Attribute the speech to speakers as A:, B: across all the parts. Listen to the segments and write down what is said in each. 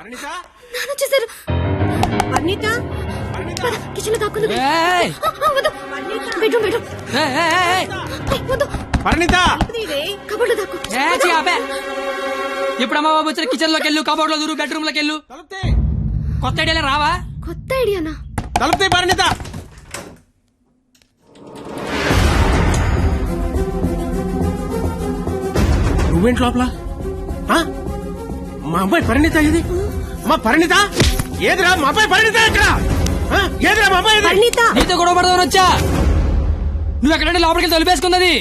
A: పరిణిత?
B: నాన్న వచ్చేసారు. Kitchen దాక్కుంది! Bedroom bedroom.
A: Parineeta?
B: Cupboard దాక్కు.
C: ఇప్పుడు అమ్మ బాబు వచ్చిన కిచెన్లోకి వెళ్ళు కబోర్డ్లో దూరు బెడ్రూమ్లోకి వెళ్ళు కొత్త ఐడియాలు రావా?
B: కొత్త ఐడియానా?
A: తలుపుతే పరిణిత? నువ్వేంటి లోపల? ఆ? మా అమ్మాయి పరిణిత ఇది? మా పరిణిత? ఏదిరా? మా అమ్మాయి పరిణిత ఎక్కడ? ఆ? ఏదిరా మా అమ్మాయి ఇది?
D: అనిత
C: నీతో గొడవ పడదామని వచ్చా? నువ్వు ఎక్కడంటే లోపలికి వెళ్ళి తలిపేసుకున్నది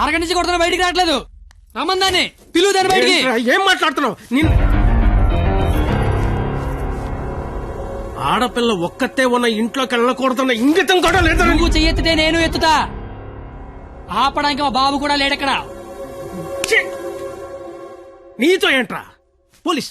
C: అరగంట నుంచి కొడుతున్నా బయటికి రావట్లేదు. రమ్మందాన్ని పిలువు దాన్ని బయటికి.
A: ఏం మాట్లాడుతున్నావు? నిన్ను ఆడపిల్ల ఒక్కతే ఉన్న ఇంట్లోకి వెళ్ళకూడదన్న ఇంగితం కూడా లేదా.
C: నువ్వు చెయ్యెత్తితే నేను ఎత్తుతా. ఆపడానికి మా బాబు కూడా లేడక్కడ!
A: నీతో ఏంట్రా? పోలీస్.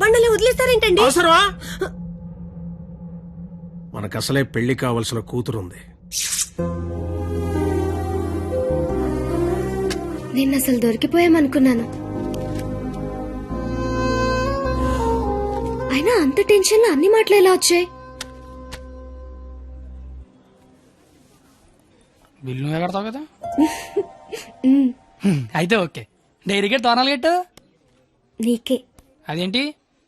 D: బండలే వదిలేస్తారేంటండి?
A: అవసరమా? మనకు అసలే పెళ్ళి కావలసిన కూతురుంది.
B: నేను అసలు దొరికిపోయామనుకున్నాను. అయినా అంత టెన్షన్ అన్ని మాటలు ఎలా వచ్చాయి?
C: బిల్లు నువ్వే కడతావు కదా? అయితే ఓకే. డైరీ గేట్ తోనాలు గెట్టు
B: నీకే.
C: అదేంటి?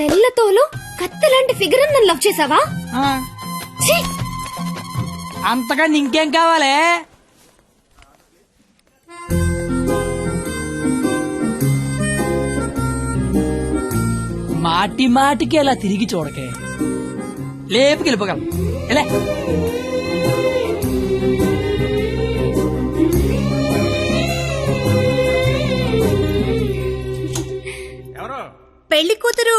B: తెల్లతోలు కత్తి ఫిగర్ నన్ను లవ్ చేసావా
C: ఆ,
B: ఛీ!
C: అంతగా ఇంకేం కావాలే? మాటి మాటికి అలా తిరిగి చూడకే. లేపుకి వెళ్ళిపోగలం ఎలా
A: ఎవరు?
D: పెళ్ళి కూతురు.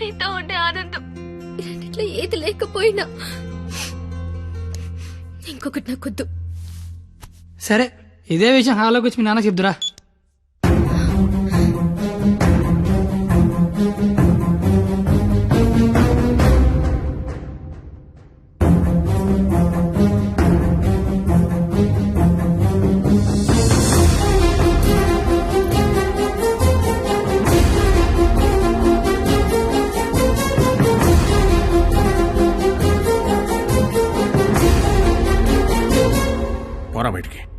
B: నీతో ఉండే ఆనందం. రెండిట్లో ఏది లేకపోయినా ఇంకొకటి నాకొద్దు.
C: సరే ఇదే విషయం హాల్లోకి వచ్చి మీ నాన్న చెప్దురా.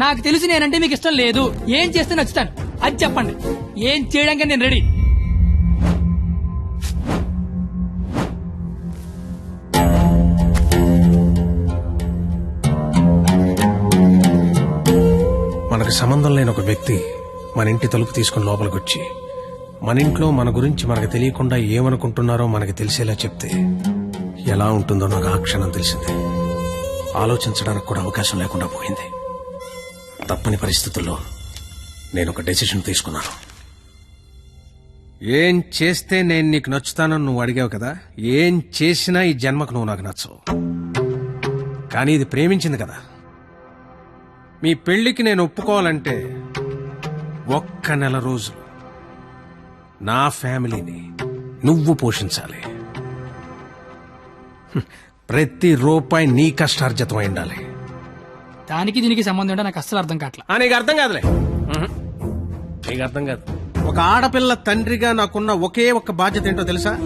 C: నాకు తెలిసి నేనంటే మీకు ఇష్టం లేదు. ఏం చేస్తే నచ్చుతాను? అది చెప్పండి. ఏం చేయడానికి నేను రెడీ.
A: మనకు సంబంధం లేని ఒక వ్యక్తి మన ఇంటి తలుపు తీసుకుని లోపలికి వచ్చి మన ఇంట్లో మన గురించి మనకు తెలియకుండా ఏమనుకుంటున్నారో మనకి తెలిసేలా చెప్తే ఎలా ఉంటుందో నాకు ఆ క్షణం తెలిసింది. ఆలోచించడానికి కూడా అవకాశం లేకుండా పోయింది. తప్పని పరిస్థితుల్లో నేను ఒక డెసిషన్ తీసుకున్నాను. ఏం చేస్తే నేను నీకు నచ్చుతానని నువ్వు అడిగావు కదా? ఏం చేసినా ఈ జన్మకు నువ్వు నాకు నచ్చవు. కానీ ఇది ప్రేమించింది కదా. మీ పెళ్ళికి నేను ఒప్పుకోవాలంటే ఒక్క నెల రోజులు నా ఫ్యామిలీని నువ్వు పోషించాలి. ప్రతి రూపాయి నీ కష్టార్జితం అయి ఉండాలి.
C: దానికి దీనికి సంబంధం ఏంటో నాకు అస్సలు అర్థం కావట్లా.
A: ఆ, నీకు అర్థం కాదులే. ఉహు. నీకు అర్థం కాదు. ఒక ఆడపిల్ల తండ్రిగా నాకున్న ఒకే ఒక్క బాధ్యత ఏంటో తెలుసా?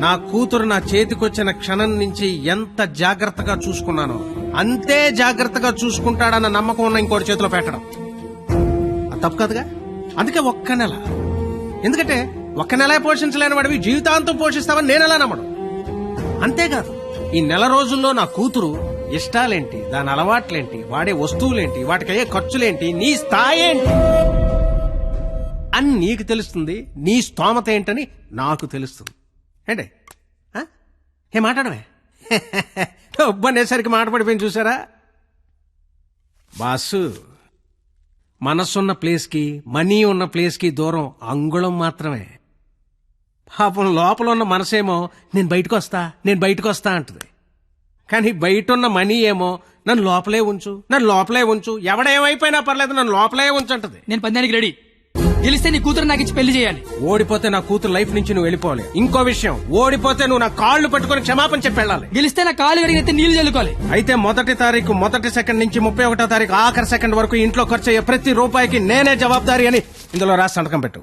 A: నా కూతురు నా చేతికొచ్చిన క్షణం నుంచి ఎంత జాగ్రత్తగా చూసుకున్నానో అంతే జాగ్రత్తగా చూసుకుంటాడన్న నమ్మకం ఉన్న ఇంకోటి చేతిలో పెట్టడం. అది తప్పు కాదుగా? అందుకే ఒక్క నెల. ఎందుకంటే ఒక్క నెల పోషించలేని వాడివి జీవితాంతం పోషిస్తావని నేను ఎలా నమ్మడం అంతేకాదు ఈ నెల రోజుల్లో నా కూతురు ఇష్టాలేంటి? దాని అలవాట్లేంటి? వాడే వస్తువులేంటి? వాటికయ్యే ఖర్చులేంటి? నీ స్థాయి ఏంటి అని నీకు తెలుస్తుంది. నీ స్తోమత ఏంటని నాకు తెలుస్తుంది. ఏంటి? ఏ మాట్లాడమే? ఒబ్బనేసరికి మాట పడిపోయింది చూసారా? బాసు మనసున్న ప్లేస్కి మనీ ఉన్న ప్లేస్కి దూరం అంగుళం మాత్రమే. పాపం లోపల ఉన్న మనసేమో నేను బయటకు వస్తా నేను బయటకు వస్తా అంటది. కానీ బయట ఉన్న మనీ ఏమో నన్ను లోపలే ఉంచు నన్ను లోపలే ఉంచు. ఎవడేమైపోయినా పర్లేదు నన్ను లోపలే ఉంచు అంటది
C: నేను పందానికి రెడీ. గెలిస్తే నీ కూతురు నాకు ఇచ్చి పెళ్ళి చేయాలి.
A: ఓడిపోతే నా కూతురు లైఫ్ నుంచి నువ్వు వెళ్ళిపోవాలి. ఇంకో విషయం ఓడిపోతే నువ్వు నా కాళ్ళు పట్టుకొని క్షమాపణ చెప్పి వెళ్ళాలి.
C: గెలిస్తే నా కాలు కడిగితే నీళ్ళు చల్లుకోవాలి.
A: అయితే మొదటి తారీఖు మొదటి సెకండ్ నుంచి ముప్పై ఒకటో తారీఖు ఆఖరి సెకండ్ వరకు ఇంట్లో ఖర్చు అయ్యే ప్రతి రూపాయికి నేనే జవాబారి అని ఇందులో రాసి సంతకం పెట్టు.